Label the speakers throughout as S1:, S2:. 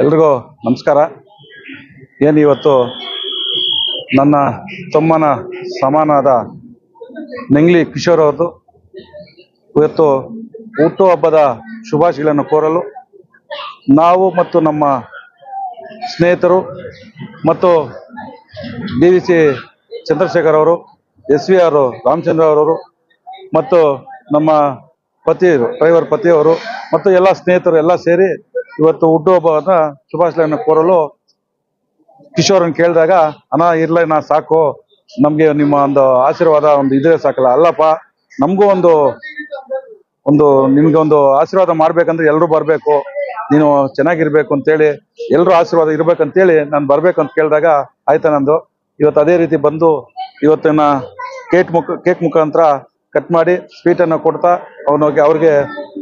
S1: ಎಲ್ರಿಗೂ ನಮಸ್ಕಾರ. ಏನು ಇವತ್ತು ನನ್ನ ತಮ್ಮನ ಸಮಾನಾದ ನೆಂಗ್ಲಿ ಕಿಶೋರ್ ಅವರು ಇವತ್ತು ಹುಟ್ಟುಹಬ್ಬದ ಶುಭಾಶಯಗಳನ್ನು ಕೋರಲು ನಾವು ಮತ್ತು ನಮ್ಮ ಸ್ನೇಹಿತರು ಮತ್ತು ಡಿ ವಿ ಸಿ ಚಂದ್ರಶೇಖರ್ ಅವರು, ಎಸ್ ವಿ ಆರ್ ರಾಮಚಂದ್ರ ಅವರವರು, ಮತ್ತು ನಮ್ಮ ಪತಿಯರು ಡ್ರೈವರ್ ಪತಿಯವರು ಮತ್ತು ಎಲ್ಲ ಸ್ನೇಹಿತರು ಎಲ್ಲ ಸೇರಿ ಇವತ್ತು ಹುಟ್ಟುಹಬ್ಬದ ಶುಭಾಶಯಗಳನ್ನು ಕೋರಲು ಕಿಶೋರನ್ ಕೇಳಿದಾಗ, ಅಣ್ಣ, ಇರ್ಲ, ನಾ ಸಾಕು. ನಮಗೆ ನಿಮ್ಮ ಒಂದು ಆಶೀರ್ವಾದ ಒಂದು ಇದ್ರೆ ಸಾಕಲ್ಲ. ಅಲ್ಲಪ್ಪ, ನಮಗೂ ಒಂದು ಒಂದು, ನಿಮ್ಗೆ ಒಂದು ಆಶೀರ್ವಾದ ಮಾಡ್ಬೇಕಂದ್ರೆ ಎಲ್ಲರೂ ಬರಬೇಕು. ನೀನು ಚೆನ್ನಾಗಿರ್ಬೇಕು ಅಂತೇಳಿ ಎಲ್ಲರೂ ಆಶೀರ್ವಾದ ಇರ್ಬೇಕಂತೇಳಿ ನಾನು ಬರ್ಬೇಕು ಅಂತ ಕೇಳಿದಾಗ, ಆಯ್ತಾ ನಂದು? ಇವತ್ತು ಅದೇ ರೀತಿ ಬಂದು ಇವತ್ತಿನ ಕೇಕ್ ಮುಖ, ಕೇಕ್ ಮುಖಾಂತರ ಕಟ್ ಮಾಡಿ ಸ್ವೀಟ್ ಅನ್ನ ಕೊಡ್ತಾ ಅವನಿಗೆ ಅವ್ರಿಗೆ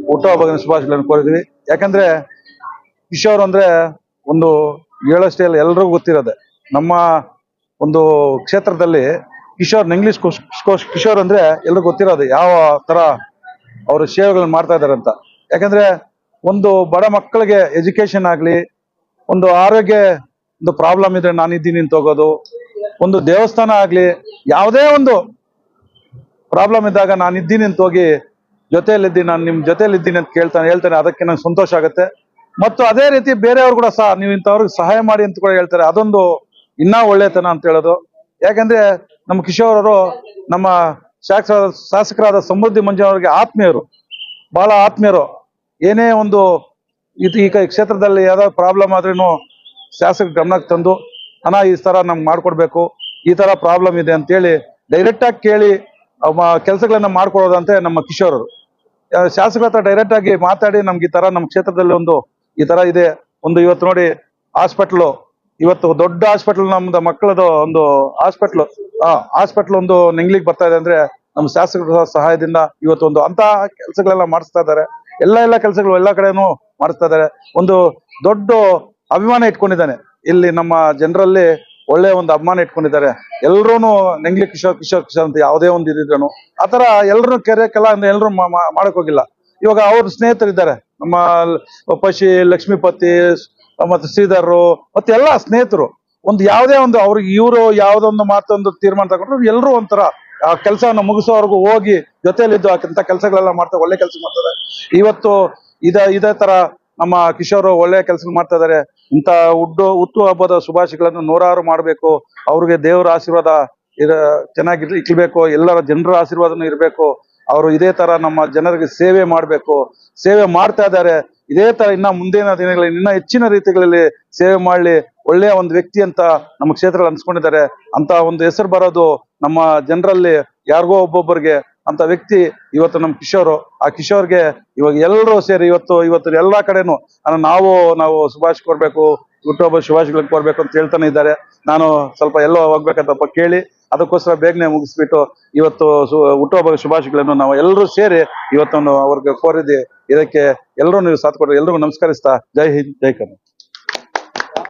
S1: ಹುಟ್ಟುಹಬ್ಬದ ಶುಭಾಶಯಗಳನ್ನು ಕೋರಿದ್ವಿ ಯಾಕಂದ್ರೆ ಕಿಶೋರ್ ಅಂದ್ರೆ ಒಂದು ಹೇಳೋಷ್ಟೇ ಎಲ್ಲರಿಗೂ ಗೊತ್ತಿರೋದೆ. ನಮ್ಮ ಒಂದು ಕ್ಷೇತ್ರದಲ್ಲಿ ಕಿಶೋರ್ ಇಂಗ್ಲಿಷ್ ಕಿಶೋರ್ ಅಂದ್ರೆ ಎಲ್ರಿಗೂ ಗೊತ್ತಿರೋದು ಯಾವ ತರ ಅವರು ಸೇವೆಗಳನ್ನ ಮಾಡ್ತಾ ಇದ್ದಾರೆ ಅಂತ. ಯಾಕಂದ್ರೆ ಒಂದು ಬಡ ಮಕ್ಕಳಿಗೆ ಎಜುಕೇಶನ್ ಆಗ್ಲಿ, ಒಂದು ಆರೋಗ್ಯ, ಒಂದು ಪ್ರಾಬ್ಲಮ್ ಇದ್ರೆ ನಾನು ಇದ್ದೀನಿ ಅಂತ ಹೋಗೋದು ಒಂದು ದೇವಸ್ಥಾನ ಆಗ್ಲಿ, ಯಾವುದೇ ಒಂದು ಪ್ರಾಬ್ಲಮ್ ಇದ್ದಾಗ ನಾನು ಇದ್ದೀನಿ ಅಂತ ಹೋಗಿ ಜೊತೆಯಲ್ಲಿದ್ದೀನಿ, ನಾನು ನಿಮ್ಮ ಜೊತೆಯಲ್ಲಿದ್ದೀನಿ ಅಂತ ಕೇಳ್ತಾನೆ, ಹೇಳ್ತಾನೆ, ಅದಕ್ಕೆ ನಂಗೆ ಸಂತೋಷ ಆಗುತ್ತೆ. ಮತ್ತು ಅದೇ ರೀತಿ ಬೇರೆಯವ್ರು ಕೂಡ ಸಹ, ನೀವು ಇಂಥವ್ರಿಗೆ ಸಹಾಯ ಮಾಡಿ ಅಂತ ಕೂಡ ಹೇಳ್ತಾರೆ. ಅದೊಂದು ಇನ್ನೂ ಒಳ್ಳೆತನ ಅಂತ ಹೇಳೋದು. ಯಾಕಂದ್ರೆ ನಮ್ಮ ಕಿಶೋರ್ ಅವರು ನಮ್ಮ ಶಾಸಕ, ಶಾಸಕರಾದ ಸಮೃದ್ಧಿ ಮಂಜುನವರಿಗೆ ಆತ್ಮೀಯರು. ಬಹಳ ಆತ್ಮೀಯರು. ಏನೇ ಒಂದು ಇದು ಈ ಕ್ಷೇತ್ರದಲ್ಲಿ ಯಾವ್ದಾದ್ರು ಪ್ರಾಬ್ಲಮ್ ಆದ್ರೂ ಶಾಸಕ ಗಮನಕ್ಕೆ ತಂದು ಅಣ್ಣ ಈ ತರ ನಮ್ಗೆ ಮಾಡ್ಕೊಡ್ಬೇಕು ಈ ತರ ಪ್ರಾಬ್ಲಮ್ ಇದೆ ಅಂತೇಳಿ ಡೈರೆಕ್ಟ್ ಆಗಿ ಕೇಳಿ ಕೆಲಸಗಳನ್ನ ಮಾಡ್ಕೊಡೋದಂತೆ ನಮ್ಮ ಕಿಶೋರ್ ಅವರು ಆ, ಶಾಸಕರ ಹತ್ರ ಡೈರೆಕ್ಟ್ ಆಗಿ ಮಾತಾಡಿ ನಮ್ಗೆ ಈ ತರ ನಮ್ಮ ಕ್ಷೇತ್ರದಲ್ಲಿ ಒಂದು ಈ ತರ ಇದೆ. ಒಂದು ಇವತ್ತು ನೋಡಿ ಹಾಸ್ಪಿಟ್ಲು ಇವತ್ತು ದೊಡ್ಡ ಹಾಸ್ಪಿಟಲ್ ನಮ್ದು ಮಕ್ಕಳದು ಒಂದು ಹಾಸ್ಪಿಟ್ಲು ಹಾಸ್ಪಿಟ್ಲ್ ಒಂದು ನೆಂಗ್ಲಿಗೆ ಬರ್ತಾ ಇದೆ ಅಂದ್ರೆ ನಮ್ಮ ಶಾಸಕರ ಸಹಾಯದಿಂದ ಇವತ್ತು ಒಂದು ಅಂತ ಕೆಲಸಗಳೆಲ್ಲ ಮಾಡಿಸ್ತಾ ಇದ್ದಾರೆ. ಎಲ್ಲ ಎಲ್ಲ ಕೆಲಸಗಳು ಎಲ್ಲ ಕಡೆನೂ ಮಾಡಿಸ್ತಾ ಇದ್ದಾರೆ. ಒಂದು ದೊಡ್ಡ ಅಭಿಮಾನ ಇಟ್ಕೊಂಡಿದ್ದಾನೆ. ಇಲ್ಲಿ ನಮ್ಮ ಜನರಲ್ಲಿ ಒಳ್ಳೆ ಒಂದು ಅಭಿಮಾನ ಇಟ್ಕೊಂಡಿದ್ದಾರೆ. ಎಲ್ರೂ ನೆಂಗ್ಲಿ ಕಿಶೋರ್ ಕಿಶೋರ್ ಕಿಶೋರ್ ಅಂತ ಯಾವುದೇ ಒಂದು ಇದಿದ್ರು ಆತರ ಎಲ್ರು ಕೆರೆಯಕ್ಕೆಲ್ಲ ಅಂದ್ರೆ ಎಲ್ರು ಮಾ- ಮಾ- ಮಾಡಕ್ ಹೋಗಿಲ್ಲ. ಇವಾಗ ಅವ್ರ ಸ್ನೇಹಿತರಿದ್ದಾರೆ ನಮ್ಮ ಪಶಿ, ಲಕ್ಷ್ಮೀಪತಿ, ಮತ್ತೆ ಶ್ರೀಧರ್ ಮತ್ತೆ ಎಲ್ಲ ಸ್ನೇಹಿತರು. ಒಂದು ಯಾವುದೇ ಒಂದು ಅವ್ರಿಗೆ ಇವರು ಯಾವ್ದೊಂದು ಮಾತೊಂದು ತೀರ್ಮಾನ ತಗೊಂಡ್ರು ಎಲ್ಲರೂ ಒಂಥರ, ಆ ಕೆಲಸವನ್ನು ಮುಗಿಸೋವರೆಗೂ ಹೋಗಿ ಜೊತೆಯಲ್ಲಿದ್ದು ಅಂತ ಕೆಲಸಗಳೆಲ್ಲ ಮಾಡ್ತಾರೆ ಒಳ್ಳೆ ಕೆಲಸ ಮಾಡ್ತಾರೆ ಇವತ್ತು ಇದ, ಇದೇ ತರ ನಮ್ಮ ಕಿಶೋರ್ ಒಳ್ಳೆ ಕೆಲಸ ಮಾಡ್ತಾ ಇದಾರೆ ಇಂತ ಹುಟ್ಟು ಹುಟ್ಟು ಹಬ್ಬದ ಶುಭಾಶಯಗಳನ್ನು ನೂರಾರು ಮಾಡಬೇಕು. ಅವ್ರಿಗೆ ದೇವರ ಆಶೀರ್ವಾದ ಇರ ಚೆನ್ನಾಗಿ ಇಕ್ಬೇಕು. ಎಲ್ಲರ ಜನರ ಆಶೀರ್ವಾದನು ಇರಬೇಕು. ಅವರು ಇದೇ ತರ ನಮ್ಮ ಜನರಿಗೆ ಸೇವೆ ಮಾಡಬೇಕು. ಸೇವೆ ಮಾಡ್ತಾ ಇದ್ದಾರೆ. ಇದೇ ತರ ಇನ್ನ ಮುಂದಿನ ದಿನಗಳಲ್ಲಿ, ಇನ್ನ ಹೆಚ್ಚಿನ ರೀತಿಗಳಲ್ಲಿ ಸೇವೆ ಮಾಡ್ಲಿ. ಒಳ್ಳೆಯ ಒಂದು ವ್ಯಕ್ತಿ ಅಂತ ನಮ್ಮ ಕ್ಷೇತ್ರದಲ್ಲಿ ಅನ್ಸ್ಕೊಂಡಿದ್ದಾರೆ. ಅಂತ ಒಂದು ಹೆಸರು ಬರೋದು ನಮ್ಮ ಜನರಲ್ಲಿ ಯಾರಿಗೋ ಒಬ್ಬೊಬ್ಬರಿಗೆ ಅಂತ ವ್ಯಕ್ತಿ ಇವತ್ತು ನಮ್ಮ ಕಿಶೋರ್. ಆ ಕಿಶೋರ್ಗೆ ಇವಾಗ ಎಲ್ಲರೂ ಸೇರಿ ಇವತ್ತು ಇವತ್ತು ಎಲ್ಲಾ ಕಡೆನೂ ನಾವು ನಾವು ಸುಭಾಷ್ ಕೊಡ್ಬೇಕು, ಹುಟ್ಟುಹಬ್ಬ ಶುಭಾಶಯಗಳನ್ನು ಕೋರ್ಬೇಕು ಅಂತ ಹೇಳ್ತಾನೆ ಇದ್ದಾರೆ. ನಾನು ಸ್ವಲ್ಪ ಎಲ್ಲೋ ಹೋಗ್ಬೇಕಂತಪ್ಪ ಕೇಳಿ, ಅದಕ್ಕೋಸ್ಕರ ಬೇಗನೆ ಮುಗಿಸ್ಬಿಟ್ಟು ಇವತ್ತು ಹುಟ್ಟುಹಬ್ಬ ಶುಭಾಶಯಗಳನ್ನು ನಾವು ಎಲ್ಲರೂ ಸೇರಿ ಇವತ್ತನ್ನು ಅವ್ರಿಗೆ ಕೋರಿದ್ವಿ ಇದಕ್ಕೆ ಎಲ್ಲರೂ ನೀವು ಸಾಥ್ ಕೊಡ್ರಿ, ಎಲ್ರಿಗೂ ನಮಸ್ಕರಿಸ್ತಾ, ಜೈ ಹಿಂದ್, ಜೈ ಕರ್ನಾಟಕ.